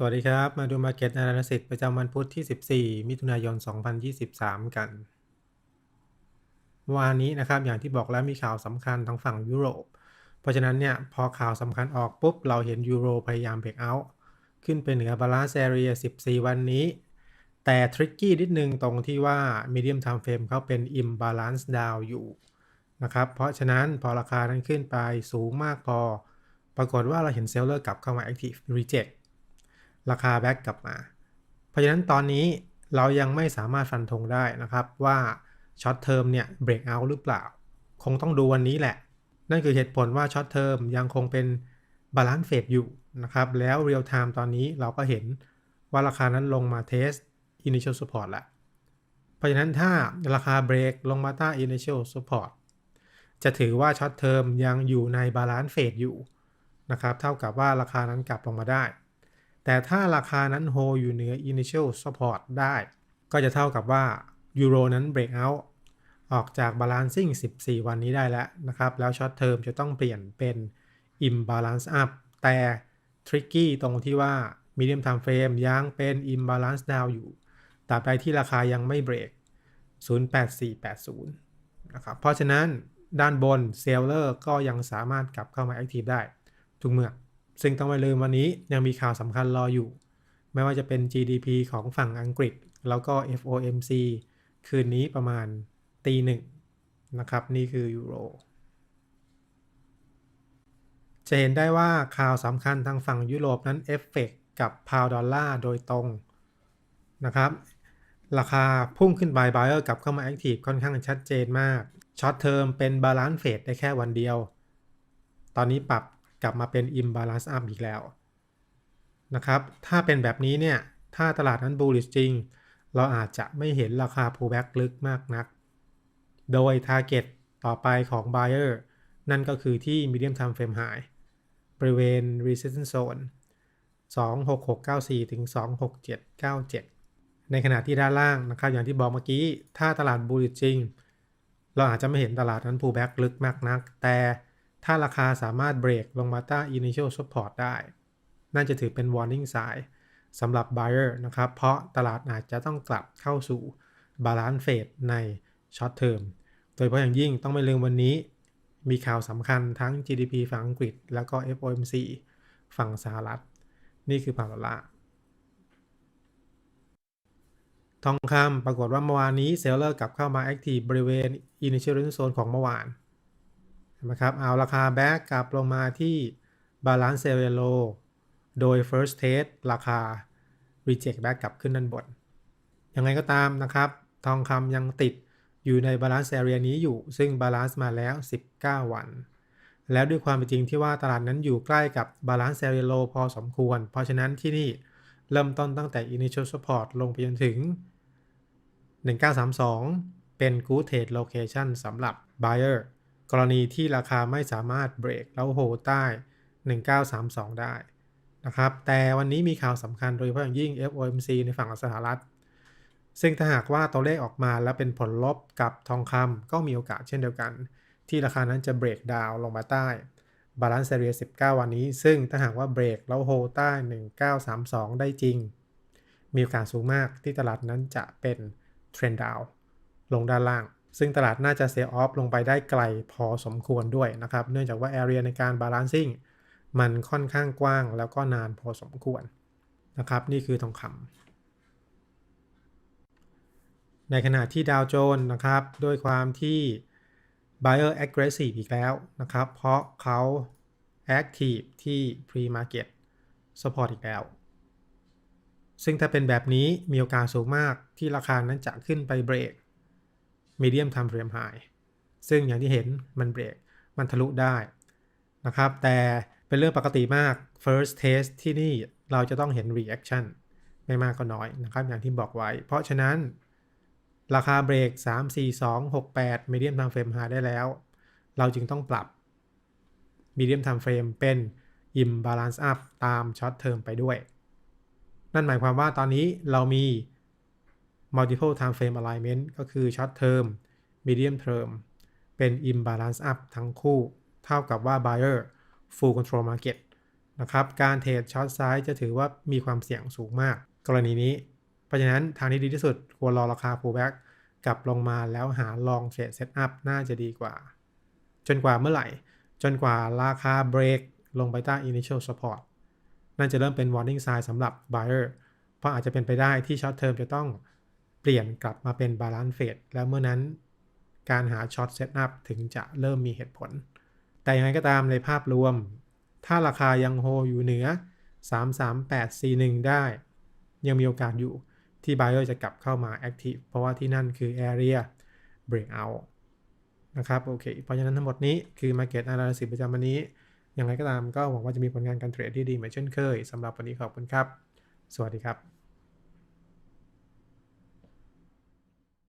สวัสดีครับ มาดู Market Analysis ประจำวันพุธที่ 14 มิถุนายน 2023 กันวันนี้นะครับอย่างที่บอกแล้วมีข่าวสำคัญทางฝั่งยุโรป เพราะฉะนั้นเนี่ยพอข่าวสำคัญออกปุ๊บ เราเห็นยูโรพยายามเบรกเอาท์ขึ้นไปเหนือบาลานซ์แอเรีย14 วันนี้ แต่ทริกกี้นิดนึงตรงที่ว่า Medium Time Frame เขาเป็น Imbalance Down อยู่นะครับเพราะฉะนั้นพอราคานั้นขึ้นไปสูงมากพอ ปรากฏว่าเราเห็นเซลเลอร์กลับเข้ามา Active Reject ราคาแบ็กกลับมา เพราะฉะนั้นตอนนี้เรายังไม่สามารถฟันธงได้นะครับว่าช็อตเทอมเนี่ยเบรกเอาหรือเปล่า คงต้องดูวันนี้แหละ นั่นคือเหตุผลว่าช็อตเทอมยังคงเป็นบาลานซ์เฟดอยู่นะครับ แล้วเรียลไทม์ตอนนี้เราก็เห็นว่าราคานั้นลงมาเทส initial support ละเพราะฉะนั้นถ้าราคาเบรกลงมาใต้ initial support จะถือว่าช็อตเทอมยังอยู่ในบาลานซ์เฟดอยู่นะครับ เท่ากับว่าราคานั้นกลับลงมาได้ แต่ถ้าราคานั้นโฮอยู่เหนือ initial support ได้ ก็จะเท่ากับว่ายูโรนั้น break out ออกจาก balancing 14 วันนี้ได้แล้วนะครับ แล้วช็อตเทอมจะต้องเปลี่ยนเป็น imbalance up แต่ tricky ตรงที่ว่า medium time frame ยังเป็น imbalance down อยู่ตราบใดที่ราคายังไม่เบรก 08480 นะครับ เพราะฉะนั้นด้านบน seller ก็ยังสามารถกลับเข้ามา active ได้ ทุกเมื่อ ซึ่งต้องไม่ลืมวันนี้ยังมีข่าวสำคัญรออยู่ ไม่ว่าจะเป็น GDP ของฝั่งอังกฤษ แล้วก็ FOMC คืนนี้ประมาณตีหนึ่งนะครับ นี่คือยูโรจะเห็นได้ว่าข่าวสำคัญทางฝั่งยุโรปนั้นเอฟเฟกกับพาวดอลลาร์โดยตรงนะครับ ราคาพุ่งขึ้นไปบายเออร์กลับเข้ามาแอคทีฟค่อนข้างชัดเจนมากช็อตเทอมเป็นบาลานซ์เฟดได้แค่วันเดียว ตอนนี้ปรับ กลับมาเป็น imbalance up อีกแล้วนะครับถ้าเป็นแบบนี้เนี่ยถ้าตลาดนั้น bullish จริง เราอาจจะไม่เห็นราคา pullback ลึกมากนัก โดย target ต่อไปของ buyer นั่นก็คือที่ medium time frame high บริเวณ resistance zone 26694ถึง26797 ในขณะที่ด้านล่างนะครับอย่างที่บอกเมื่อกี้ ถ้าตลาด bullish จริง เราอาจจะไม่เห็นตลาดนั้น pullback ลึกมากนัก แต่ ถ้าราคาสามารถเบรกลงมาใต้ initial support ได้น่าจะถือเป็น warning sign สำหรับ buyer นะครับ เพราะตลาดอาจจะต้องกลับเข้าสู่ balance phase ใน short term โดยเฉพาะอย่างยิ่งต้องไม่ลืมวันนี้ มีข่าวสำคัญทั้ง GDP ฝั่งอังกฤษ แล้วก็ FOMC ฝั่งสหรัฐ นี่คือพาวดอลลาทองคำปรากฏว่าเมื่อวานนี้เซลเลอร์กลับเข้ามา active บริเวณ initial zone ของเมื่อวาน นะครับ เอาราคาแบ็กกลับลงมาที่ Balance e l l o โดย First Test ราคา Reject Back กลับขึ้นด้านบน ยังไงก็ตามนะครับ ทองคำยังติดอยู่ใน Balance Area นี้อยู่ ซึ่ง Balance มาแล้ว 19 วัน แล้วด้วยความเป็นจริงที่ว่าตลาดนั้นอยู่ใกล้กับ Balance Area Low พอสมควร เพราะฉะนั้นที่นี่เริ่มต้นตั้งแต่ Initial Support ลงไปจนถึง 1932 เป็น Good Trade Location สำหรับ Buyer กรณีที่ราคาไม่สามารถเบรกแล้วโฮใต้ 1932 ได้นะครับ แต่วันนี้มีข่าวสำคัญโดยเฉพาะอย่างยิ่ง FOMC ในฝั่งสหรัฐ ซึ่งถ้าหากว่าตัวเลขออกมาแล้วเป็นผลลบกับทองคำก็มีโอกาสเช่นเดียวกัน ที่ราคานั้นจะเบรกดาวลงมาใต้บาลานซ์เซเรีย19 วันนี้ ซึ่งถ้าหากว่าเบรกแล้วโฮใต้ 1932 ได้จริง มีโอกาสสูงมากที่ตลาดนั้นจะเป็นเทรนด์ดาวลงด้านล่าง ซึ่งตลาดน่าจะเซลออฟลงไปได้ไกลพอสมควรด้วยนะครับ เนื่องจากว่าแอเรียในการบาลานซิ่งมันค่อนข้างกว้างแล้วก็นานพอสมควรนะครับ นี่คือทองคำในขณะที่ดาวโจนนะครับ ด้วยความที่ buyer aggressive อีกแล้วนะครับ เพราะเขา active ที่ pre market support อีกแล้ว ซึ่งถ้าเป็นแบบนี้มีโอกาสสูงมากที่ราคานั้นจะขึ้นไปเบรก medium time frame high ซึ่งอย่างที่เห็นมันเบรกมันทะลุได้นะครับ แต่เป็นเรื่องปกติมาก first test ที่นี่เราจะต้องเห็น reaction ไม่มากก็น้อยนะครับ อย่างที่บอกไว้ เพราะฉะนั้นราคาเบรก 3 4 2 6 8 medium time frame high ได้แล้ว เราจึงต้องปรับ medium time frame เป็น imbalance up ตาม short term ไปด้วย นั่นหมายความว่าตอนนี้เรามี multiple time frame alignment ก็คือ short term medium term เป็น imbalance up ทั้งคู่ เท่ากับว่า buyer full control market นะครับ การเทรดช็อตไซส์จะถือว่ามีความเสี่ยงสูงมาก กรณีนี้ เพราะฉะนั้นทางที่ดีที่สุดควรรอราคา pullback กลับลงมาแล้วหาลองเทรดเซตอัพน่าจะดีกว่า จนกว่าเมื่อไหร่ จนกว่าราคาเบรกลงไปใต้ initial support นั่นจะเริ่มเป็น warning sign สำหรับ buyer เพราะอาจจะเป็นไปได้ที่ short term จะต้อง ปลี่ยนกลับมาเป็น balance fade แล้วเมื่อนั้นการหา short setup ถึงจะเริ่มมีเหตุผล แต่ยังไงก็ตามในภาพรวม ถ้าราคายังโฮอยู่เหนือ 33841 ได้ ยังมีโอกาสอยู่ที่ buyer จะกลับเข้ามา active เพราะว่าที่นั่นคือ area breakout นะครับโอเคเพราะฉะนั้นทั้งหมดนี้คือ Market Analysis ประจำวันนี้ อย่างไรก็ตามก็หวังว่าจะมีผลงานการเทรดที่ดีเหมือนเช่นเคยสำหรับวันนี้ขอบคุณครับ สวัสดีครับ